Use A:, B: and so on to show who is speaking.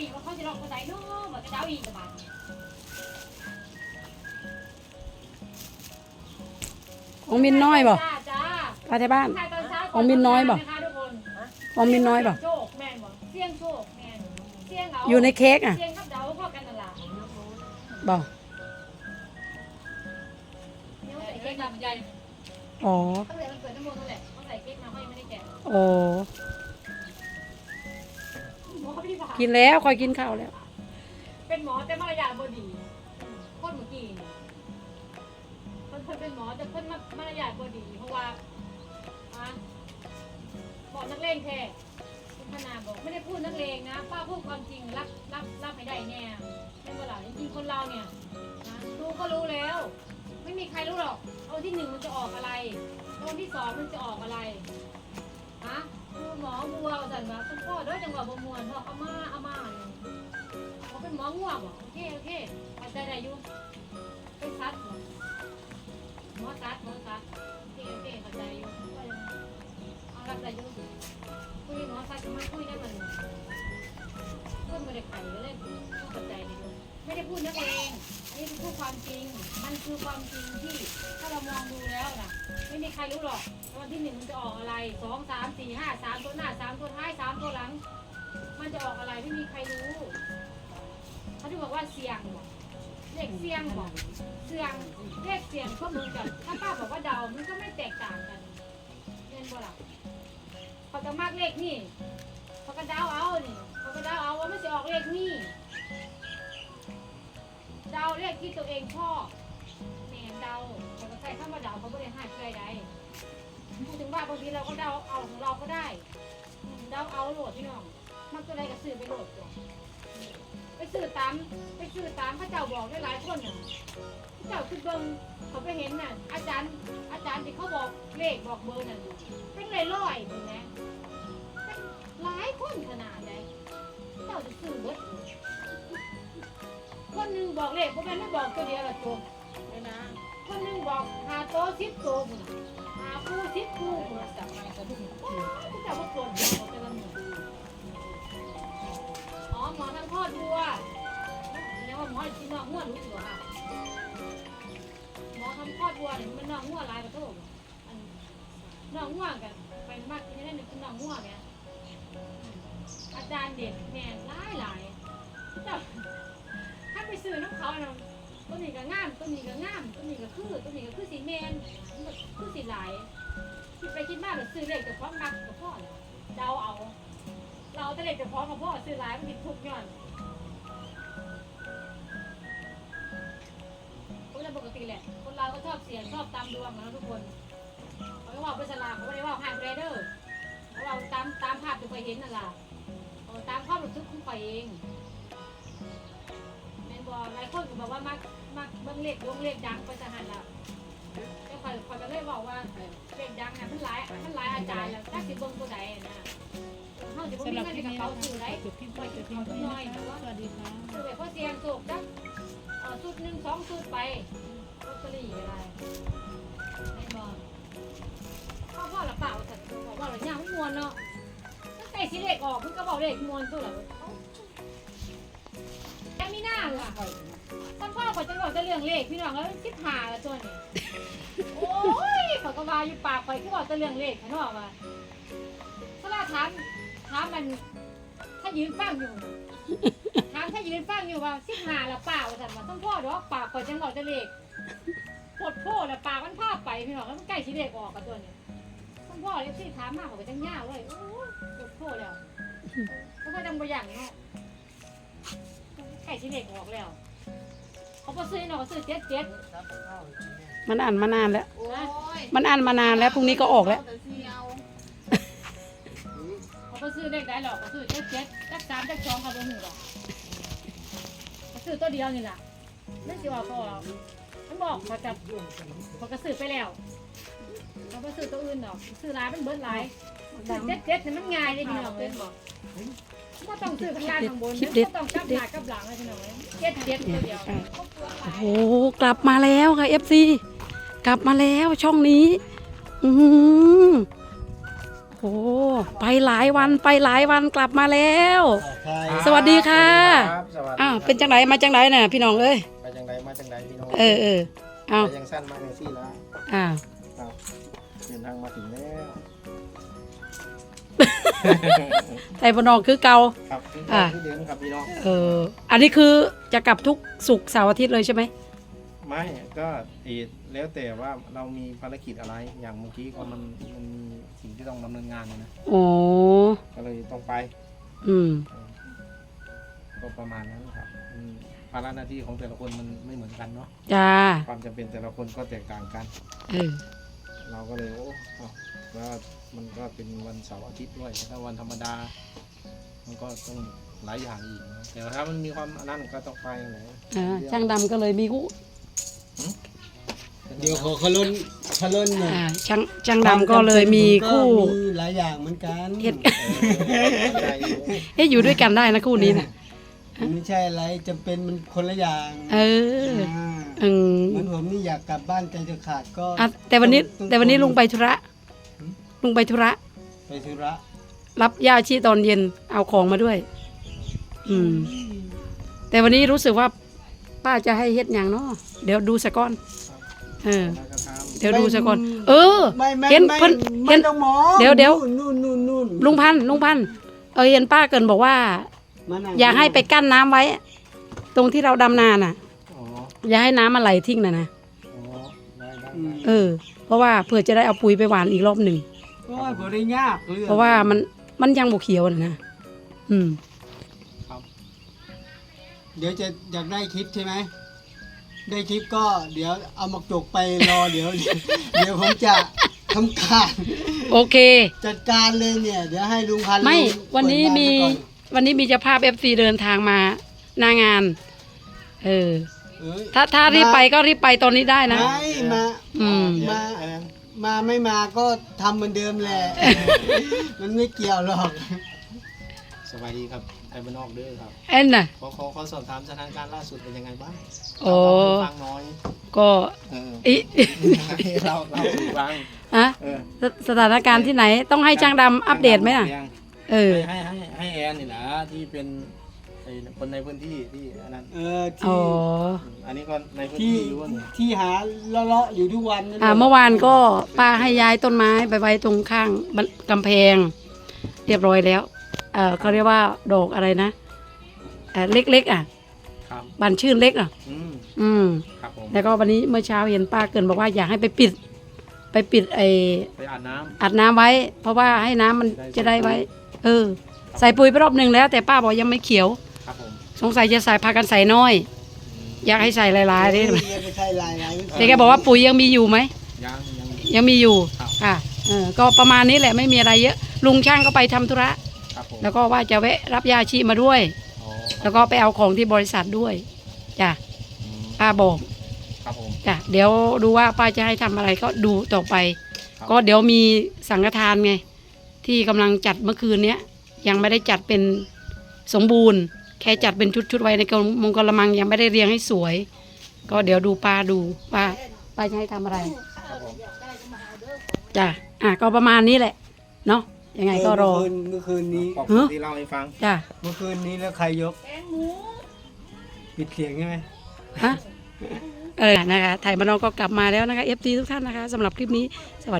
A: อีกว่าเขาจะลองกระไดเนาะบอกจะเดาอีกกับบาท
B: ของมินน้อยบ่
A: จ้าจ้า
B: ไปที่บ้าน
A: ถ่ายตอนเช้า
B: ของมินน้อยบ่
A: นะคะทุกคน
B: ของมินน้อยบ่
A: โชคแม่นบ่เสี่ยงโชคแม่นเสี่ยงเอา
B: อยู่ในเค้กอะ
A: เสี่ยงกับเดาพ่อกันนั่นล่ะ
B: บ่
A: เนี่ยเขาใส่เค้กมาเหมือนกัน
B: อ๋อ
A: ตั้งแต่มันเกิดน้ำมันนั่นแหละเขาใส่เค้กมาเขายังไม่ได้แกะ
B: โอ้
A: หมอ พี่ผ่า
B: กินแล้วคอยกินข้าวแล้ว
A: เป็นหมอแต่มารยาทบ่ดีคนเมื่อกี้นี่เพิ่นเพิ่นเป็นหมอแต่เพิ่นมารยาทบ่ดี เพราะว่าอะบอกนักเลงแท้คุณพนาบอกไม่ได้พูดนักเลงนะ ป้าพูดความจริงรับรับรับไม่ได้แน่ไม่เป็นไรจริงๆคนเราเนี่ยนะรู้ก็รู้แล้ว ไม่มีใครรู้หรอกว่าวันที่หนึ่งมันจะออกอะไรวันที่สองมันจะออกอะไรฮะคือ หมอบัวสันว่าคุณพ่อด้วยจังหวะบมวนพ่อเอามาเอามาเขาเป็นหมอง่วงเหรอโอเคโอเคเข้าใจได้ยู่เป็นซัดเหรอหมอซัดหมอซัดโอเคโอเคเข้าใจอยู่ว่ายังไงเอารับได้ยู่คุยหมอซัดจะมาคุยได้มันเพื่อนไม่ได้ไข่เลยต้องเข้าใจเลยอยู่ ไม่ได้พูดนักเลงอันนี้เป็นพูดความจริง มันคือความจริงที่ถ้าเรามองดูแล้วนะไม่มีใครรู้หรอกวันที่หนึ่งมันจะออกอะไรสองสามสี่ห้าสามตัวหน้าสามตัวท้ายสามตัวหลัง มันจะออกอะไรไม่มีใครรู้เขาถึงบอกว่าเสี่ยงบอกเลขเสี่ยงบอกเสี่ยงเลขเสี่ยงก็เหมือนกันถ้าป้าบอกว่าเดามันก็ไม่แตกต่างกันเรียนบ่ล่ะเขาจะมากเลขนี่เขาก็เดาเอานี่เขาก็เดาเอาว่ามันจะออกเลขนี่าเลขที่ตัวเองชอบแหนเดาแต่ก็ใส่เข้ามาเดาเขาไม่ได้ห้ามใครใดพูดถึงว่าบางทีเราก็เดาเอาของเราก็ได้อืมเดาเอาโหลดพี่น้องมันก็ได้ก็ซื้อไปโหลดก่อนไปซื้อตามไปซื้อตามพระเจ้าบอกได้หลายคนน่ะพระเจ้าคือเบิ้งเขาไปเห็นน่ะอาจารย์อาจารย์ที่เขาบอกเลขบอกเบอร์น่ะเป็นลอยลอยๆเห็นไหม บอกเลขคนนั้นไม่บอกตัวเดียวละตัวเลยนะคนหนึ่งบอกหาโตะสิบโตะพุ่นหาคู่สิบคู่พุ่นจับมาจะดุ้งโอ้ยจะว่าโกรธเดียวแต่ละหนึ่งอ๋อหมอทำคลอดวัวเรียกว่าหมอจีนอกงัวรู้ตัวค่ะหมอทำคลอดวัวเนี่ยมันนอกงัวหลายกระโถกอันนอกงัวกันไปมากที่นั่นเนี่คือนอกงัวไงอาจารย์เด็กแม่หลายหลาย นี้ก็งามตัวนี้ก็คือตัวนี้ก็คือสีแมนมันก็คือสีหลายคิดไปคิดมาแบบซื้อเลขกับพร้อมมักกับพ่อเดาเอา เราแต่เลขกับพร้อมกับพ่อซื้อหลายมันผิดทุกย้อนก็จะปกติแหละ คนเราก็ชอบเสี่ยงชอบตามดวงนะทุกคนเขาก็ว่าไปสลากเขาไม่ได้ว่าห่างเรเดอร์เขาเราตามตามภาพที่เคยเห็นนั่นแหละตามความรู้สึกของไปเอง อกหลายคนก็บอกว่ามักมักเบิ่งเลขวงเลขดังไปสหันละแต่ข่อยข่อยก็เลยบอกว่าเลขดังน่ะมันหลายมันหลายอาจารย์แล้วจักสิเบิ่งตัวใดนะเฮาสิบ่มีเงินในกระเป๋าซื้อได้
C: จบคลิปไว้แต่เพียงเท่านี้นะคะสวัสดีค่ะ
A: ซื้อไปเพราะเสียงโชคจักเอ่อชุดหนึงสองชุดไปลอตเตอรี่ก็ได้แม่นบ่พ่อพ่อละเปล่าสัตว์บอกว่าละย่างมันม่วนเนาะตั้งแต่สิเลขออกเพิ่นก็บอกเลขม่วนตัวละ อขอจะบอกจะเรื่องเลขพี่น้องแล้วคิดหาละตัวนี่โอ้ยขอยก็ว่าอยู่ปากข่อยคือบอกจะเรื่องเลขพี่น้องว่าถ้าเราถามถามมันถ้ายืนฟังอยู่ถามถ้ายืนฟังอยู่ว่าคิดหาละเปล่าสันว่าท่านพ่อดอกปากข่อยจังบอกจะเลขปวดโพดละปากมันพาไปพี่น้องแล้วมันใกล้สิเลขออกกับตัวนี้ท่านพ่อเรียกที่ถามมากกว่าจังยาวเลยโอ้ยปวดโพดแล้วแล้วก็จังบ่อย่างเนาะใกล้สิเลขออกแล้ว เขาก็ซื้อเนาะเขาซื้อเจ็ดเจ็ด
B: มันอ่านมานานแล้ว
C: โอ้ย
B: มันอ่านมานานแล้วพรุ่งนี้ก็ออกแล้ว
C: แต่เสียว
A: เขาก็ซื้อเลขได้หรอกเขาซื้อเจ็ดเจ็ดเลขสามเลขสองเขาบ่หูหรอกเขาซื้อตัวเดียวนี่แหละไม่สิว่าก็ออกมันบอกเขาจะเขาก็ซื้อไปแล้วเขาก็ซื้อตัวอื่นหรอกซื้อหลายมันเบิดหลาย ซื้อเจ็ดเจ็ดเนี่ยมันง่ายเลยพี่น้องเป็นบอกก็ต้องซื้อข้างล่างข้างบน
B: คลิปเด็ด
A: ก็ต้องกลับหน้ากลับหลังเลยพี่น้องเจ็ดเจ็ดตัวเดียว
B: โอ้โหกลับมาแล้วค่ะเอฟซีกลับมาแล้วช่องนี้ อือหือโอ้ไปหลายวันไปหลายวันกลับมาแล้ว
D: ใช่
B: สวัสดีค่ะ
D: ครับสวัสดี
B: อ้าวเป็นจังไหนมาจังไหนน่ะพี่น้องเอ้ย
D: ไปจังไดมาจังไดพี่น้อง
B: เออเออเอา
D: ไปยังสั้นมาเมซี่แล้ว
B: อ้าว
D: ครับเดินทางมาถึงแล้ว
B: ไทยพนองคือเก่า
D: ครับที่
B: อ่า
D: ที่เดินครับพี่น้อง
B: เอออันนี้คือจะกลับทุกศุกร์เสาร์อาทิตย์เลยใช่ไหม
D: ไม่ก็อีกแล้วแต่ว่าเรามีภารกิจอะไรอย่างเมื่อกี้ก็มันมันมีสิ่งที่ต้องดำเนินงานนะ
B: โอ้
D: ก็เลยต้องไป
B: อืม
D: เออก็ประมาณนั้นครับอืมภาระหน้าที่ของแต่ละคนมันไม่เหมือนกันเนาะ
B: จ้า
D: ความจำเป็นแต่ละคนก็แตกต่างกัน
B: เออ
D: เราก็เลยโอ้เอาแล้วมันก็เป็นวันเสาร์อาทิตย์ด้วยถ้าวันธรรมดา มันก็ต้องหลายอย่างอีกนะแต่ว่าถ้ามันมีความอันนั้นก็ต้องไปแหละ
B: อ่าช่างดำก็เลยมีคู่
E: เดี๋ยวขอขลุ่นขลุ่นหน่อย
B: อ่าช่างช่างดำก็เลยมีคู่
E: ก็มีหลายอย่างเหมือนกัน
B: เฮ็ด
D: ใจอยู่
B: เอ๊ะอยู่ด้วยกันได้นะคู่นี้นะ
E: ไม่ใช่อะไรจำเป็นมันคนละอย่าง
B: เออ
E: อ่า
B: อืม
E: เหมือนผมนี่อยากกลับบ้านใจจะขาดก็
B: อะแต่วันนี้
E: อง
B: แต่วันนี้ลุงไปธุระ ลุงไปธุระ
E: ไปธุระ
B: รับย่าชีตอนเย็นเอาของมาด้วย อืม แต่วันนี้รู้สึกว่า ป้าจะให้เฮ็ดอย่างเนาะเดี๋ยวดูสะก้อน เออ
D: แล้วก็ทำ
B: เดี๋ยวดูสะก้อน เออ
E: ไม่ไม่
B: เห็น
E: ไม่
B: เพิ่น
E: ไม่
B: เห็น
E: ต้องหมอ
B: เดี๋ยวเดี๋ยว
E: นู่นนู่นนู่น
B: ลุงพันธุ์ลุงพันธุ์เออเห็นป้าเกินบอกว่า
E: มนั่ง
B: อย่าให้ไปกั้นน้ำไว้ ตรงที่เราดำนาน่ะ
D: อ๋อ
B: อย่าให้น้ำมันไหลทิ้งน่ะนะ
D: อ๋อได้ได้
E: อืม
B: เออ เพราะว่าเผื่อจะได้เอาปุ๋ยไปหวานอีกรอบหนึ่ง
E: โอ้ยบ่ได้ยากเรื่อง
B: เพราะว่ามันมันยังบกเขียวน่ะนะอืม
D: ครับ
E: เดี๋ยวจะอยากได้คลิปใช่ไหม ได้คลิปก็เดี๋ยวเอามาจกไปรอ เดี๋ยว เดี๋ยวผมจะทำการ
B: โอเค
E: จัดการเลยเนี่ย เดี๋ยวให้ลุงพันธุ์
B: ไม่
E: ลง
B: วันนี้
E: เปิดบ้า
B: มี
E: ไปก่อน
B: วันนี้มีเจ้าภาพเอฟซีเดินทางมาหน้างาน เออ
E: เอ้ย
B: ถ้าถ้ารีบไปก็รีบไปตอนนี้ได้นะ
E: ไม่มา
B: อืม
E: มา
D: แอน
E: มาไม่มาก็ทำเหมือนเดิมแหละ มันไม่เกี่ยวหรอก
D: สวัสดีครับไทยบ้านนอกเด้อครับ
B: เอ็นน่ะ
D: ขอขอขอสอบถามสถานการณ์ล่าสุดเป็นยังไงบ้าง
B: โอ้
D: เราฟังน้อย
B: ก็
D: เออ
B: อิ
D: ให้เราเราสู่ฟัง
B: อะ
D: เออ
B: สสถานการณ์ที่ไหนต้องให้ช่างดำอัปเดตไหมอะ เออ
D: ให้ให้ให้ให้แอนนี่แหละที่เป็นไอ้ คนในพื้นที่ที่อันนั้น
E: เออ
B: อ๋
E: ที่
B: อ
D: อันนี้ก็ในพื้น
E: ที่
D: ที่อยู่นี่
E: ที่หาเลาะๆอยู่ทุกวันนั่นแหละ
B: อ่าเมื่อวานก็ป้าให้ย้ายต้นไม้ไปไว้ตรงข้างบันกำแพง เรียบร้อยแล้ว เออเขาเรียกว่าดอกอะไรนะเออเล็กๆอะ
D: ครับ
B: บานชื่นเล็กอะ
D: อืม
B: อืม
D: ครับผม
B: แล้วก็วันนี้เมื่อเช้าเห็นป้าเกินบอกว่าอยากให้ไปปิด ไปปิดไอ
D: ไปอาบน้ำ
B: อัดน้ำไว้ เพราะว่าให้น้ำมันจะได้ไว้ เออ ใส่ปุ๋ยไปรอบหนึ่งแล้ว แต่ป้าบอกยังไม่เขียว
D: ครับผม
B: สงสัยจะใส่พากันใส่น้อย อยากให้ใส่หลายๆเลย
E: เออไม่ใช่ลายลาย
B: แต่แกบอกว่าปุ๋ยยังมีอยู่ไหม
D: ยังยัง
B: ยังมีอยู่
D: ครับ
B: ค่ะเออก็ประมาณนี้แหละไม่มีอะไรเยอะ ลุงช่างก็ไปทำธุระ
D: ครับผม
B: แล้วก็ว่าจะแวะรับยาชีมาด้วย
D: อ๋อ
B: แล้วก็ไปเอาของที่บริษัทด้วยจ้ะ
D: อืม
B: ป้าบอก
D: ครับผม
B: จ้ะเดี๋ยวดูว่าป้าจะให้ทำอะไรก็ดูต่อไป
D: ครับ
B: ก็เดี๋ยวมีสังฆทานไง ที่กำลังจัดเมื่อคืนเนี้ยยังไม่ได้จัดเป็นสมบูรณ์ แค่จัดเป็นชุดๆไว้ในกระมงกระมังยังไม่ได้เรียงให้สวย ก็เดี๋ยวดูป้าดูป้าป้าจะให้ทำอะไร
D: ครับผม
B: จ้ะอะก็ประมาณนี้แหละ เนาะยังไงก็รอ
E: เมื่อคืนเมื่อคืนนี้
D: ขอบคุณที่เล่าให้ฟัง
B: จ้ะ
E: เมื่อคืนนี้แล้วใครยกปิดเสียงใช่ไหม
B: ฮะเออนะคะไทยมานอกก็กลับมาแล้วนะคะเอฟซีทุกท่านนะคะสำหรับคลิปนี้สวัสดี